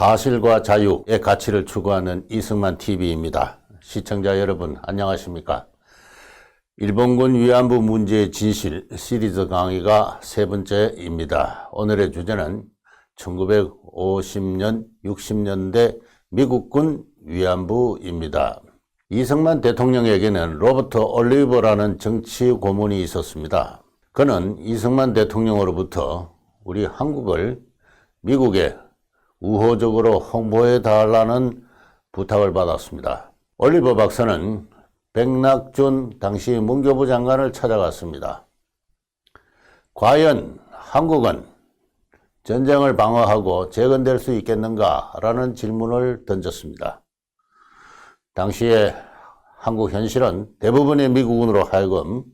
사실과 자유의 가치를 추구하는 이승만 TV입니다. 시청자 여러분, 안녕하십니까? 일본군 위안부 문제의 진실 시리즈 강의가 세 번째입니다. 오늘의 주제는 1950년, 60년대 미국군 위안부입니다. 이승만 대통령에게는 로버트 올리버라는 정치 고문이 있었습니다. 그는 이승만 대통령으로부터 우리 한국을 미국에 우호적으로 홍보해 달라는 부탁을 받았습니다. 올리버 박사는 백낙준 당시 문교부 장관을 찾아갔습니다. 과연 한국은 전쟁을 방어하고 재건될 수 있겠는가 라는 질문을 던졌습니다. 당시에 한국 현실은 대부분의 미국군으로 하여금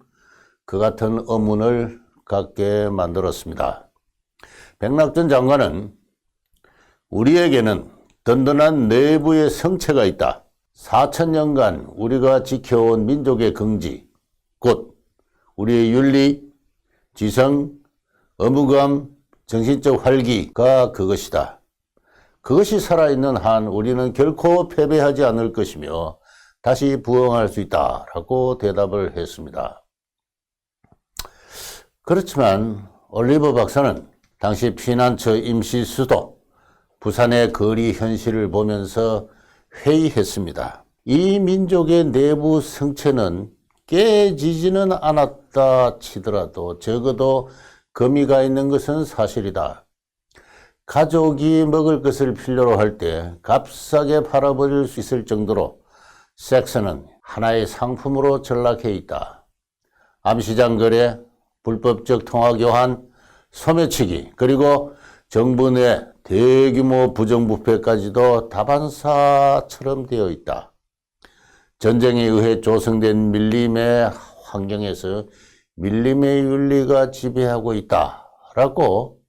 그 같은 의문을 갖게 만들었습니다. 백낙준 장관은 우리에게는 든든한 내부의 성체가 있다. 4천년간 우리가 지켜온 민족의 긍지, 곧 우리의 윤리, 지성, 의무감, 정신적 활기가 그것이다. 그것이 살아있는 한 우리는 결코 패배하지 않을 것이며 다시 부흥할 수 있다라고 대답을 했습니다. 그렇지만 올리버 박사는 당시 피난처 임시 수도 부산의 거리 현실을 보면서 회의했습니다. 이 민족의 내부 성체는 깨지지는 않았다 치더라도 적어도 거미가 있는 것은 사실이다. 가족이 먹을 것을 필요로 할 때 값싸게 팔아버릴 수 있을 정도로 섹스는 하나의 상품으로 전락해 있다. 암시장 거래, 불법적 통화 교환, 소매치기, 그리고 정부 내 대규모 부정부패까지도 다반사처럼 되어 있다. 전쟁에 의해 조성된 밀림의 환경에서 밀림의 윤리가 지배하고 있다 라고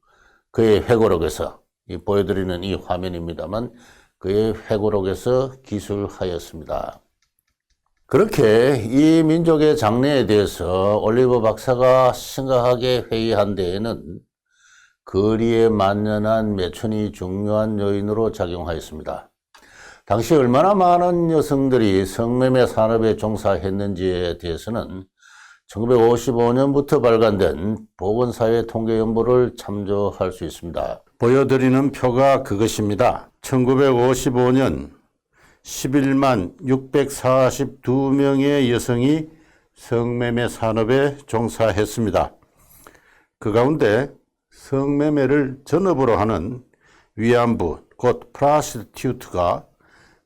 그의 회고록에서 이 보여드리는 이 화면입니다만 그의 회고록에서 기술하였습니다. 그렇게 이 민족의 장래에 대해서 올리버 박사가 심각하게 회의한 데에는 거리에 만연한 매춘이 중요한 요인으로 작용하였습니다. 당시 얼마나 많은 여성들이 성매매 산업에 종사했는지에 대해서는 1955년부터 발간된 보건사회 통계 연보를 참조할 수 있습니다. 보여드리는 표가 그것입니다. 1955년 11만 642명의 여성이 성매매 산업에 종사했습니다. 그 가운데 성매매를 전업으로 하는 위안부, 곧 프라스티튜트가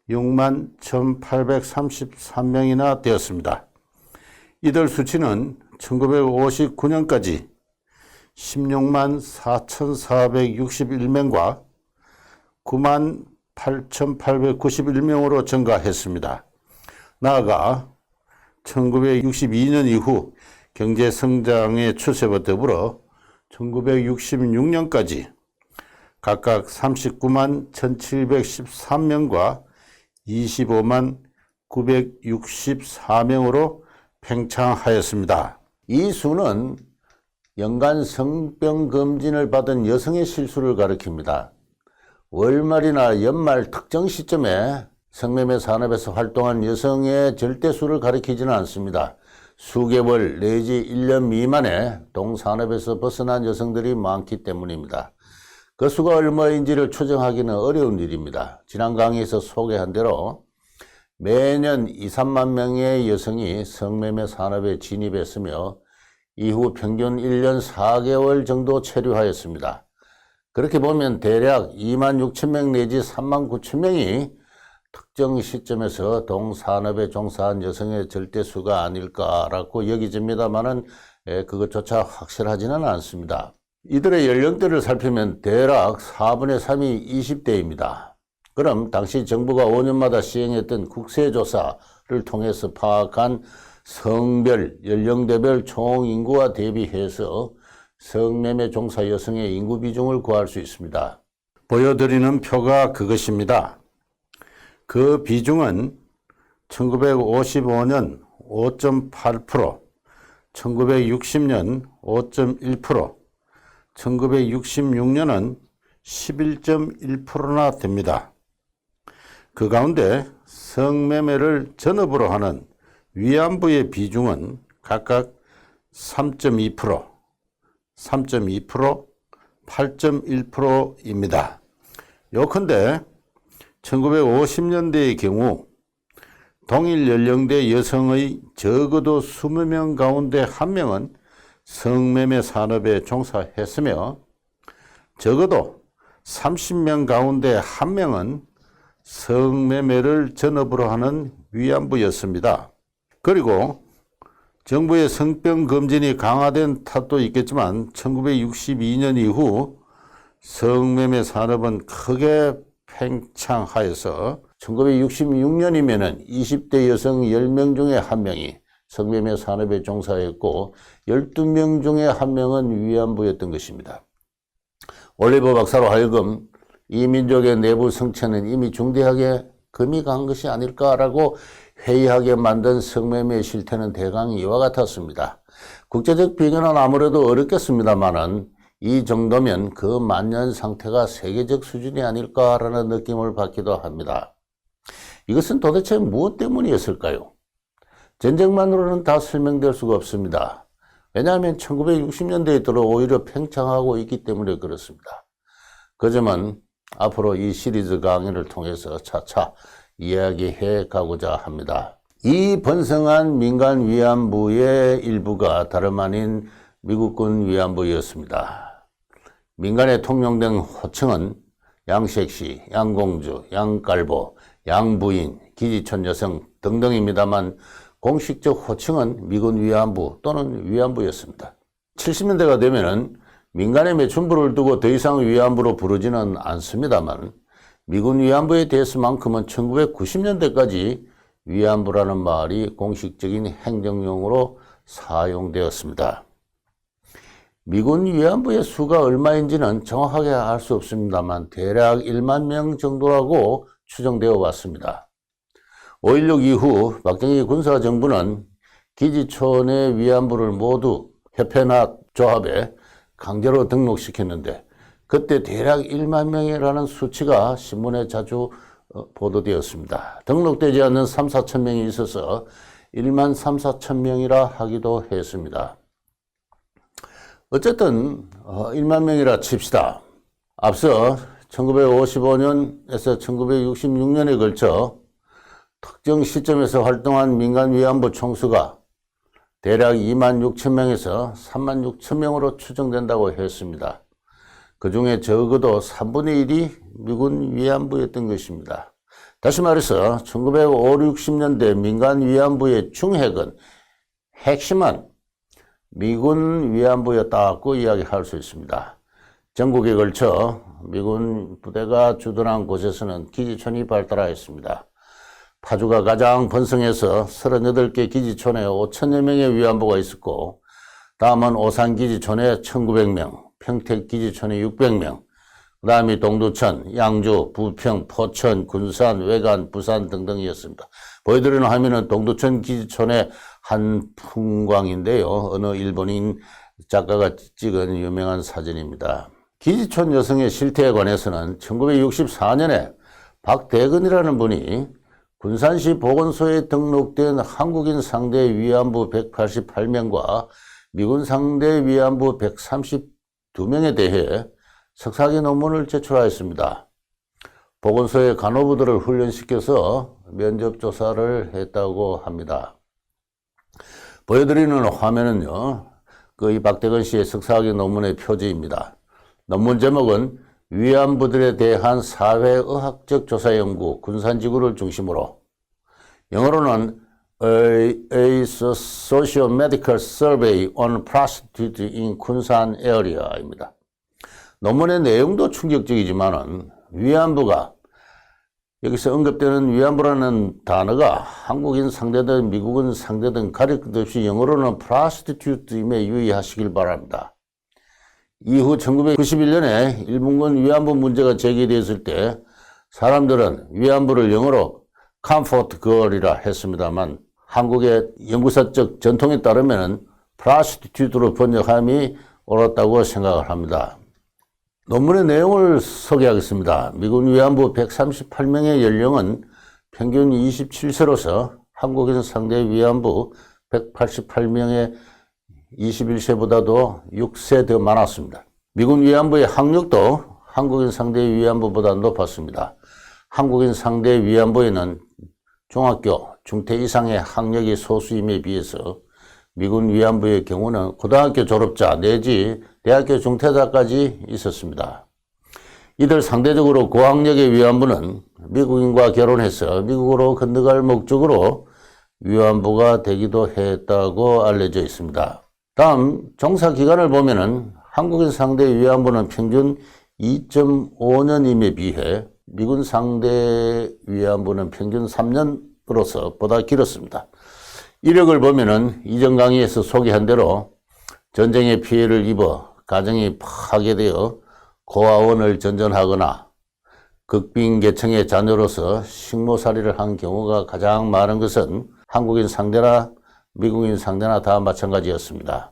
6만 1833명이나 되었습니다. 이들 수치는 1959년까지 16만 4,461명과 9만 8,891명으로 증가했습니다. 나아가 1962년 이후 경제 성장의 추세와 더불어 1966년까지 각각 39만 1713명과 25만 964명으로 팽창하였습니다. 이 수는 연간 성병 검진을 받은 여성의 실수를 가리킵니다. 월말이나 연말 특정 시점에 성매매 산업에서 활동한 여성의 절대수를 가리키지는 않습니다. 수개월 내지 1년 미만의 동산업에서 벗어난 여성들이 많기 때문입니다. 그 수가 얼마인지를 추정하기는 어려운 일입니다. 지난 강의에서 소개한 대로 매년 2, 3만 명의 여성이 성매매 산업에 진입했으며 이후 평균 1년 4개월 정도 체류하였습니다. 그렇게 보면 대략 2만 6천 명 내지 3만 9천 명이 특정 시점에서 동산업에 종사한 여성의 절대수가 아닐까라고 여기집니다만은 그것조차 확실하지는 않습니다. 이들의 연령대를 살피면 대략 4분의 3이 20대입니다. 그럼 당시 정부가 5년마다 시행했던 국세조사를 통해서 파악한 성별, 연령대별 총 인구와 대비해서 성매매 종사 여성의 인구 비중을 구할 수 있습니다. 보여드리는 표가 그것입니다. 그 비중은 1955년 5.8%, 1960년 5.1%, 1966년은 11.1%나 됩니다. 그 가운데 성매매를 전업으로 하는 위안부의 비중은 각각 3.2%, 3.2%, 8.1%입니다. 요컨대 1950년대의 경우 동일 연령대 여성의 적어도 20명 가운데 한 명은 성매매 산업에 종사했으며 적어도 30명 가운데 한 명은 성매매를 전업으로 하는 위안부였습니다. 그리고 정부의 성병 검진이 강화된 탓도 있겠지만 1962년 이후 성매매 산업은 크게 팽창하여서 1966년이면은 20대 여성 10명 중에 한 명이 성매매 산업에 종사했고 12명 중에 한 명은 위안부였던 것입니다. 올리버 박사로 하여금 이 민족의 내부 성체는 이미 중대하게 금이 간 것이 아닐까라고 회의하게 만든 성매매 실태는 대강 이와 같았습니다. 국제적 비교는 아무래도 어렵겠습니다만은 이 정도면 그 만년 상태가 세계적 수준이 아닐까라는 느낌을 받기도 합니다. 이것은 도대체 무엇 때문이었을까요? 전쟁만으로는 다 설명될 수가 없습니다. 왜냐하면 1960년대에 들어 오히려 팽창하고 있기 때문에 그렇습니다. 그 점은 앞으로 이 시리즈 강의를 통해서 차차 이야기해 가고자 합니다. 이 번성한 민간 위안부의 일부가 다름 아닌 미국군 위안부였습니다. 민간에 통용된 호칭은 양섹시, 양공주, 양깔보, 양부인, 기지촌 여성 등등입니다만 공식적 호칭은 미군 위안부 또는 위안부였습니다. 70년대가 되면은 민간의 매춘부를 두고 더 이상 위안부로 부르지는 않습니다만 미군 위안부에 대해서만큼은 1990년대까지 위안부라는 말이 공식적인 행정용어로 사용되었습니다. 미군 위안부의 수가 얼마인지는 정확하게 알 수 없습니다만 대략 1만 명 정도라고 추정되어 왔습니다. 5.16 이후 박정희 군사정부는 기지촌의 위안부를 모두 협회나 조합에 강제로 등록시켰는데 그때 대략 1만 명이라는 수치가 신문에 자주 어, 보도되었습니다. 등록되지 않는 3, 4천 명이 있어서 1만 3, 4천 명이라 하기도 했습니다. 어쨌든 1만 명이라 칩시다. 앞서 1955년에서 1966년에 걸쳐 특정 시점에서 활동한 민간 위안부 총수가 대략 2만 6천 명에서 3만 6천 명으로 추정된다고 했습니다. 그 중에 적어도 3분의 1이 미군 위안부였던 것입니다. 다시 말해서 1950, 60년대 민간 위안부의 중핵은 핵심은 미군 위안부였다고 이야기할 수 있습니다. 전국에 걸쳐 미군 부대가 주둔한 곳에서는 기지촌이 발달하였습니다. 파주가 가장 번성해서 38개 기지촌에 5천여 명의 위안부가 있었고 다음은 오산 기지촌에 1900명, 평택 기지촌에 600명, 그 다음이 동두천, 양주, 부평, 포천, 군산, 외관, 부산 등등이었습니다. 보여드리는 화면은 동두천 기지촌의 한 풍광인데요. 어느 일본인 작가가 찍은 유명한 사진입니다. 기지촌 여성의 실태에 관해서는 1964년에 박대근이라는 분이 군산시 보건소에 등록된 한국인 상대 위안부 188명과 미군 상대 위안부 132명에 대해 석사기 논문을 제출하였습니다. 보건소의 간호부들을 훈련시켜서 면접 조사를 했다고 합니다. 보여드리는 화면은요, 그 이 박대건 씨의 석사학위 논문의 표지입니다. 논문 제목은 위안부들에 대한 사회의학적 조사 연구 군산지구를 중심으로 영어로는 A, a Socio-Medical Survey on Prostitutes in 군산 Area입니다. 논문의 내용도 충격적이지만은 위안부가 여기서 언급되는 위안부라는 단어가 한국인 상대든 미국인 상대든 가릴 것 없이 영어로는 prostitute임에 유의하시길 바랍니다. 이후 1991년에 일본군 위안부 문제가 제기되었을 때 사람들은 위안부를 영어로 comfort girl이라 했습니다만 한국의 연구사적 전통에 따르면 prostitute로 번역함이 옳았다고 생각을 합니다. 논문의 내용을 소개하겠습니다. 미군 위안부 138명의 연령은 평균 27세로서 한국인 상대 위안부 188명의 21세보다도 6세 더 많았습니다. 미군 위안부의 학력도 한국인 상대 위안부보다 높았습니다. 한국인 상대 위안부에는 중학교, 중퇴 이상의 학력이 소수임에 비해서 미군 위안부의 경우는 고등학교 졸업자 내지 대학교 중퇴자까지 있었습니다. 이들 상대적으로 고학력의 위안부는 미국인과 결혼해서 미국으로 건너갈 목적으로 위안부가 되기도 했다고 알려져 있습니다. 다음 정사 기간을 보면은 한국인 상대 위안부는 평균 2.5년임에 비해 미군 상대 위안부는 평균 3년으로서 보다 길었습니다. 이력을 보면은 이전 강의에서 소개한 대로 전쟁의 피해를 입어 가정이 파괴되어 고아원을 전전하거나 극빈 계층의 자녀로서 식모살이를 한 경우가 가장 많은 것은 한국인 상대나 미국인 상대나 다 마찬가지였습니다.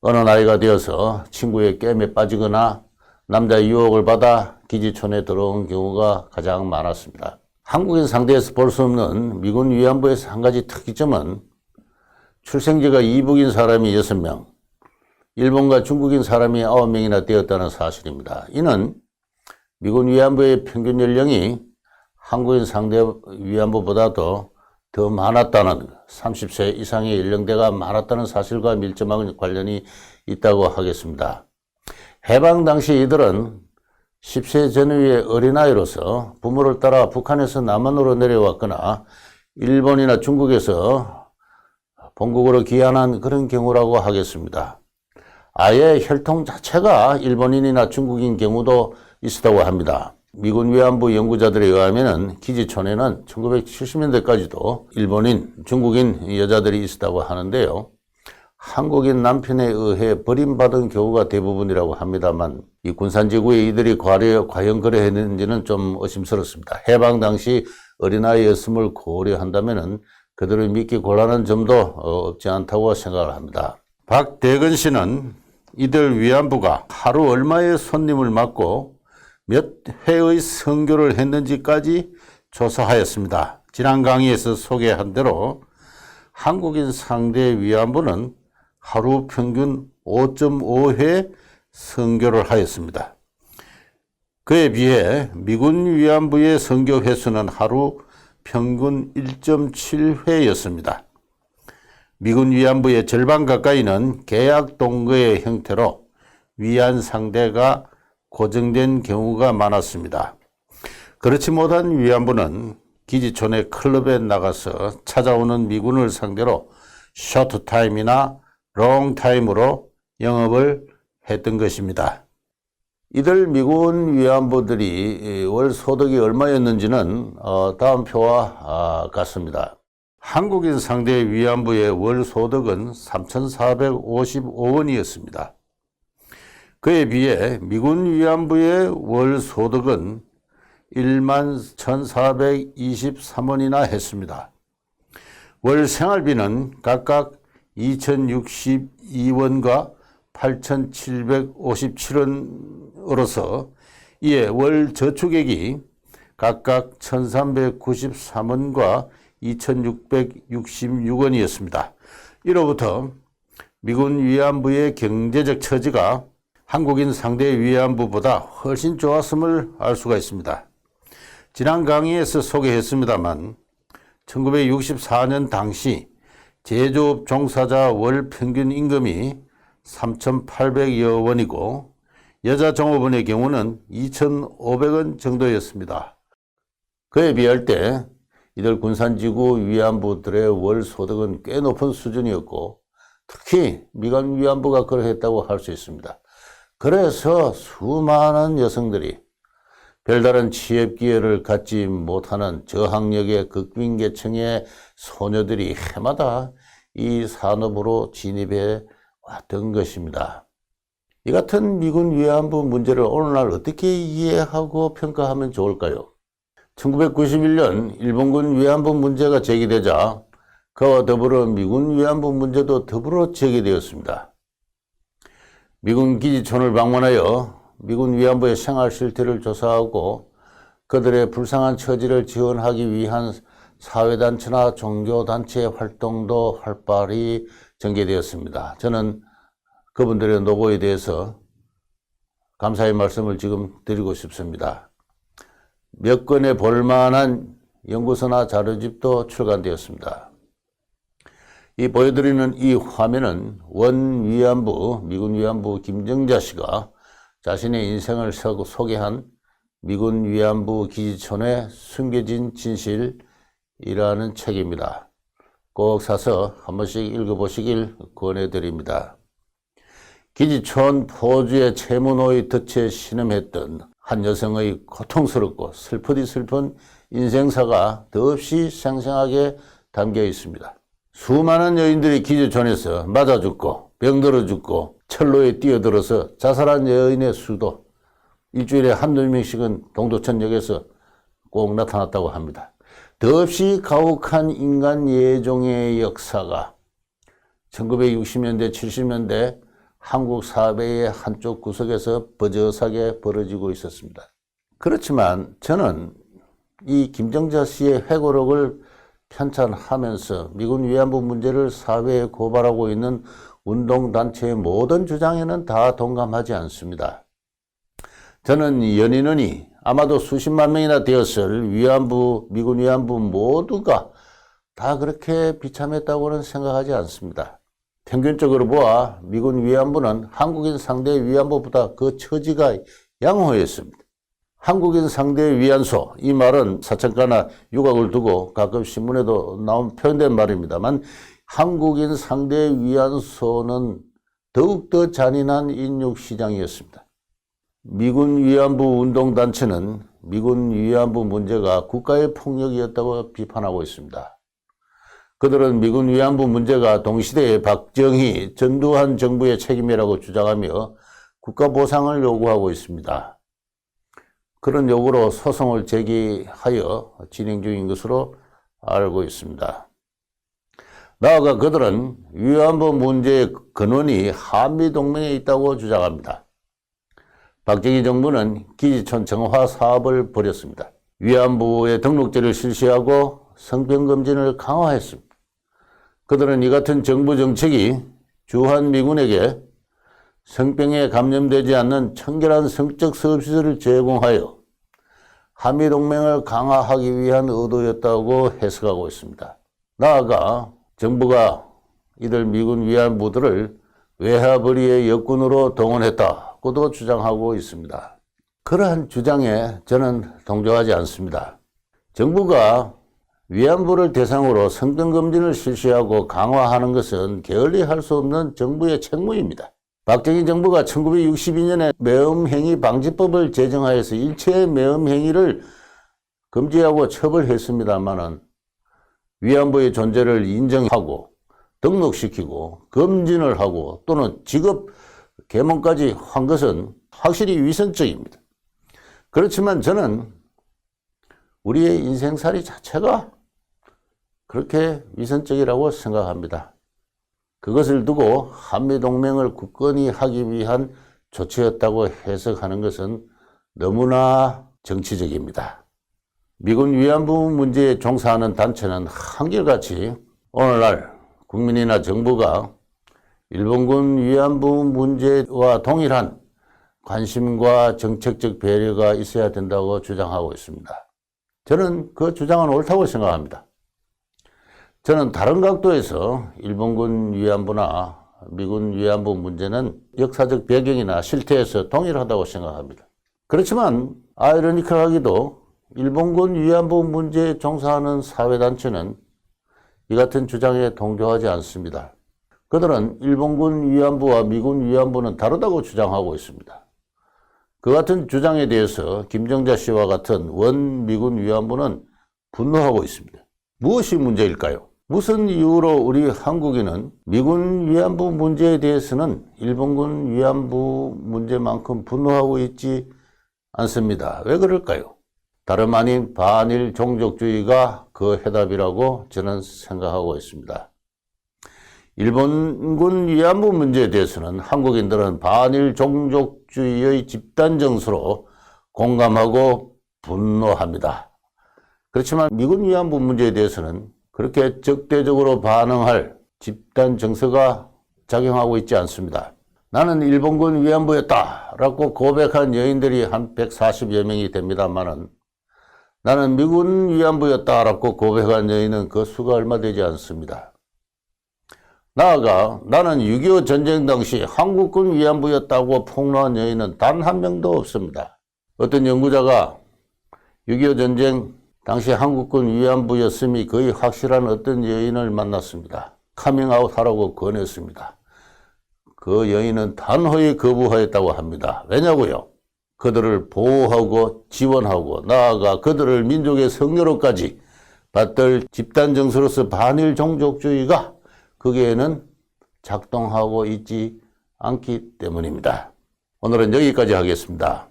어느 나이가 되어서 친구의 게임에 빠지거나 남자 유혹을 받아 기지촌에 들어온 경우가 가장 많았습니다. 한국인 상대에서 볼 수 없는 미군 위안부에서 한 가지 특이점은 출생지가 이북인 사람이 6명, 일본과 중국인 사람이 9명이나 되었다는 사실입니다. 이는 미군 위안부의 평균 연령이 한국인 상대 위안부보다도 더 많았다는 30세 이상의 연령대가 많았다는 사실과 밀접한 관련이 있다고 하겠습니다. 해방 당시 이들은 10세 전후의 어린아이로서 부모를 따라 북한에서 남한으로 내려왔거나 일본이나 중국에서 본국으로 귀환한 그런 경우라고 하겠습니다. 아예 혈통 자체가 일본인이나 중국인 경우도 있었다고 합니다. 미군 위안부 연구자들에 의하면 기지촌에는 1970년대까지도 일본인, 중국인 여자들이 있었다고 하는데요. 한국인 남편에 의해 버림받은 경우가 대부분이라고 합니다만 이 군산지구에 이들이 과연 그래 했는지는 좀 의심스럽습니다. 해방 당시 어린아이였음을 고려한다면 그들을 믿기 곤란한 점도 어, 없지 않다고 생각을 합니다. 박대근 씨는 이들 위안부가 하루 얼마의 손님을 맞고 몇 회의 선교를 했는지까지 조사하였습니다. 지난 강의에서 소개한 대로 한국인 상대 위안부는 하루 평균 5.5회 선교를 하였습니다. 그에 비해 미군 위안부의 선교 횟수는 하루 평균 1.7회였습니다. 미군 위안부의 절반 가까이는 계약 동거의 형태로 위안 상대가 고정된 경우가 많았습니다. 그렇지 못한 위안부는 기지촌의 클럽에 나가서 찾아오는 미군을 상대로 쇼트타임이나 롱타임으로 영업을 했던 것입니다. 이들 미군 위안부들이 월 소득이 얼마였는지는 어, 다음 표와 아, 같습니다. 한국인 상대 위안부의 월 소득은 3,455원이었습니다. 그에 비해 미군 위안부의 월 소득은 1만 1,423원이나 했습니다. 월 생활비는 각각 2,062원과 8,757원으로서 이에 월 저축액이 각각 1,393원과 2,666원이었습니다. 이로부터 미군 위안부의 경제적 처지가 한국인 상대 위안부보다 훨씬 좋았음을 알 수가 있습니다. 지난 강의에서 소개했습니다만 1964년 당시 제조업 종사자 월 평균 임금이 3,800여 원이고 여자 종업원의 경우는 2,500원 정도였습니다. 그에 비할 때 이들 군산지구 위안부들의 월 소득은 꽤 높은 수준이었고 특히 미간 위안부가 그러했다고 할 수 있습니다. 그래서 수많은 여성들이 별다른 취업 기회를 갖지 못하는 저학력의 극빈계층의 소녀들이 해마다 이 산업으로 진입해 왔던 것입니다. 이 같은 미군 위안부 문제를 오늘날 어떻게 이해하고 평가하면 좋을까요? 1991년 일본군 위안부 문제가 제기되자 그와 더불어 미군 위안부 문제도 더불어 제기되었습니다. 미군 기지촌을 방문하여 미군 위안부의 생활 실태를 조사하고 그들의 불쌍한 처지를 지원하기 위한 사회단체나 종교단체의 활동도 활발히 전개되었습니다. 저는 그분들의 노고에 대해서 감사의 말씀을 지금 드리고 싶습니다. 몇 건의 볼만한 연구서나 자료집도 출간되었습니다. 이 보여드리는 이 화면은 원 위안부, 미군 위안부 김정자 씨가 자신의 인생을 서- 소개한 미군 위안부 기지촌의 숨겨진 진실이라는 책입니다. 꼭 사서 한 번씩 읽어보시길 권해드립니다. 기지촌 포주의 채무노의 덫에 신음했던 한 여성의 고통스럽고 슬프디 슬픈 인생사가 더없이 생생하게 담겨 있습니다. 수많은 여인들이 기지촌에서 맞아 죽고 병들어 죽고 철로에 뛰어들어서 자살한 여인의 수도 일주일에 한두 명씩은 동도천역에서 꼭 나타났다고 합니다. 더없이 가혹한 인간 예종의 역사가 1960년대, 70년대 한국 사회의 한쪽 구석에서 버젓하게 벌어지고 있었습니다. 그렇지만 저는 이 김정자 씨의 회고록을 편찬하면서 미군 위안부 문제를 사회에 고발하고 있는 운동단체의 모든 주장에는 다 동감하지 않습니다. 저는 연인원이 아마도 수십만 명이나 되었을 위안부, 미군 위안부 모두가 다 그렇게 비참했다고는 생각하지 않습니다. 평균적으로 보아 미군 위안부는 한국인 상대 위안부보다 그 처지가 양호했습니다. 한국인 상대 위안소 이 말은 사천가나 유곽을 두고 가끔 신문에도 나온 표현된 말입니다만 한국인 상대 위안 소는 더욱더 잔인한 인육 시장이었습니다. 미군 위안부 운동단체는 미군 위안부 문제가 국가의 폭력이었다고 비판하고 있습니다. 그들은 미군 위안부 문제가 동시대의 박정희, 전두환 정부의 책임이라고 주장하며 국가 보상을 요구하고 있습니다. 그런 요구로 소송을 제기하여 진행 중인 것으로 알고 있습니다. 나아가 그들은 위안부 문제의 근원이 한미동맹에 있다고 주장합니다. 박정희 정부는 기지촌 정화 사업을 벌였습니다. 위안부의 등록제를 실시하고 성병검진을 강화했습니다. 그들은 이 같은 정부 정책이 주한미군에게 성병에 감염되지 않는 청결한 성적 수업시설을 제공하여 한미동맹을 강화하기 위한 의도였다고 해석하고 있습니다. 나아가 정부가 이들 미군 위안부들을 외화벌이의 역군으로 동원했다고도 주장하고 있습니다. 그러한 주장에 저는 동조하지 않습니다. 정부가 위안부를 대상으로 성병검진을 실시하고 강화하는 것은 게을리할 수 없는 정부의 책무입니다. 박정희 정부가 1962년에 매음행위 방지법을 제정하여서 일체의 매음행위를 금지하고 처벌했습니다마는 위안부의 존재를 인정하고 등록시키고 검진을 하고 또는 직업 개몽까지 한 것은 확실히 위선적입니다. 그렇지만 저는 우리의 인생살이 자체가 그렇게 위선적이라고 생각합니다. 그것을 두고 한미동맹을 굳건히 하기 위한 조치였다고 해석하는 것은 너무나 정치적입니다. 미군 위안부 문제에 종사하는 단체는 한결같이 오늘날 국민이나 정부가 일본군 위안부 문제와 동일한 관심과 정책적 배려가 있어야 된다고 주장하고 있습니다. 저는 그 주장은 옳다고 생각합니다. 저는 다른 각도에서 일본군 위안부나 미군 위안부 문제는 역사적 배경이나 실태에서 동일하다고 생각합니다. 그렇지만 아이러니컬하게도 일본군 위안부 문제에 종사하는 사회단체는 이 같은 주장에 동조하지 않습니다. 그들은 일본군 위안부와 미군 위안부는 다르다고 주장하고 있습니다. 그 같은 주장에 대해서 김정자 씨와 같은 원 미군 위안부는 분노하고 있습니다. 무엇이 문제일까요? 무슨 이유로 우리 한국인은 미군 위안부 문제에 대해서는 일본군 위안부 문제만큼 분노하고 있지 않습니다. 왜 그럴까요? 다름 아닌 반일 종족주의가 그 해답이라고 저는 생각하고 있습니다. 일본군 위안부 문제에 대해서는 한국인들은 반일 종족주의의 집단 정서로 공감하고 분노합니다. 그렇지만 미군 위안부 문제에 대해서는 그렇게 적대적으로 반응할 집단 정서가 작용하고 있지 않습니다. 나는 일본군 위안부였다라고 고백한 여인들이 한 140여 명이 됩니다만은 나는 미군 위안부였다라고 고백한 여인은 그 수가 얼마 되지 않습니다. 나아가 나는 6.25 전쟁 당시 한국군 위안부였다고 폭로한 여인은 단 한 명도 없습니다. 어떤 연구자가 6.25 전쟁 당시 한국군 위안부였음이 거의 확실한 어떤 여인을 만났습니다. 카밍아웃 하라고 권했습니다. 그 여인은 단호히 거부하였다고 합니다. 왜냐고요? 그들을 보호하고 지원하고 나아가 그들을 민족의 성녀로까지 받들 집단 정서로서 반일 종족주의가 거기에는 작동하고 있지 않기 때문입니다. 오늘은 여기까지 하겠습니다.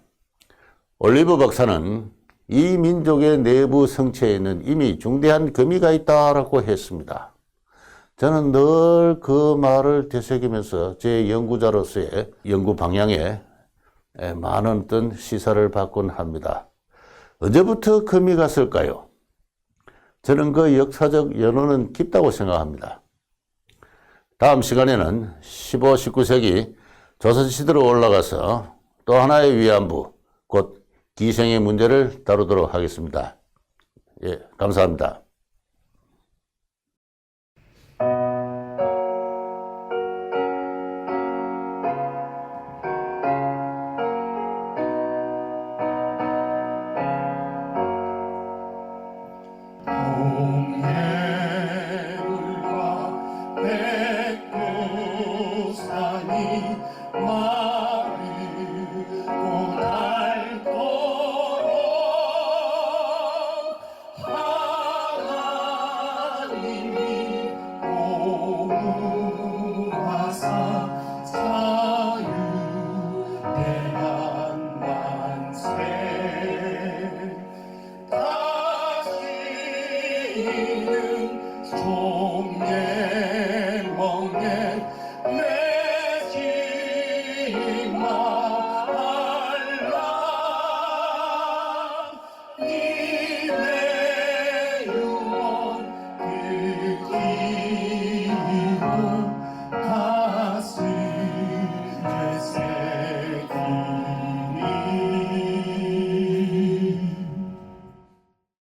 올리브 박사는 이 민족의 내부 성체에는 이미 중대한 금이가 있다라고 했습니다. 저는 늘 그 말을 되새기면서 제 연구자로서의 연구 방향에 많은 어떤 시사를 받곤 합니다. 언제부터 금이 갔을까요? 저는 그 역사적 연호는 깊다고 생각합니다. 다음 시간에는 15, 19세기 조선시대로 올라가서 또 하나의 위안부, 곧 기생의 문제를 다루도록 하겠습니다. 예, 감사합니다.